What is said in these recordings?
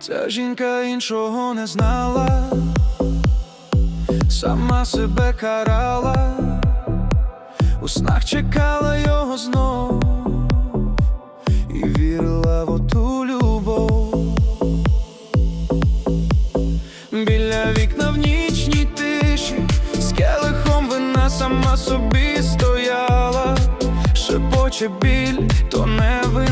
Ця жінка іншого не знала, сама себе карала, у снах чекала його знов і вірила в оту любов. Біля вікна в нічній тиші, з келихом вина сама собі стояла, шепоче біль, то не вина,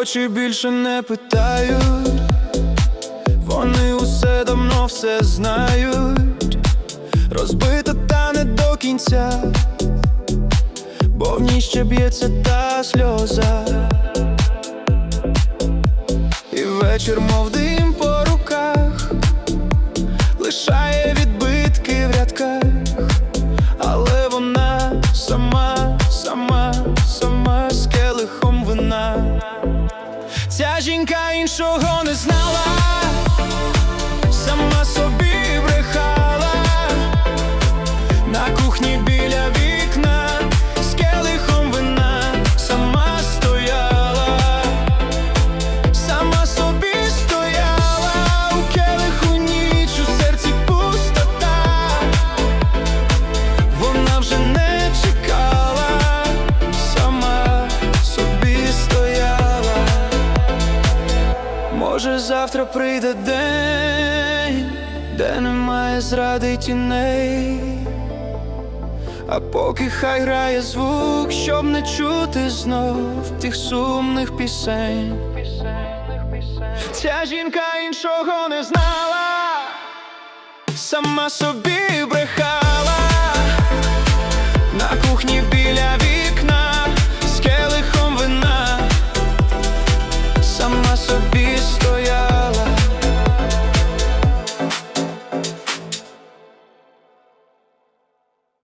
очі більше не питають, вони усе давно все знають, розбита та не до кінця, бо в ній ще б'ється та сльоза, і вечір, мов Жінка іншого не знала, Може, завтра прийде день, де немає зради тіней. А поки хай грає звук, щоб не чути знов тих сумних пісень. Ця жінка іншого не знала, сама собі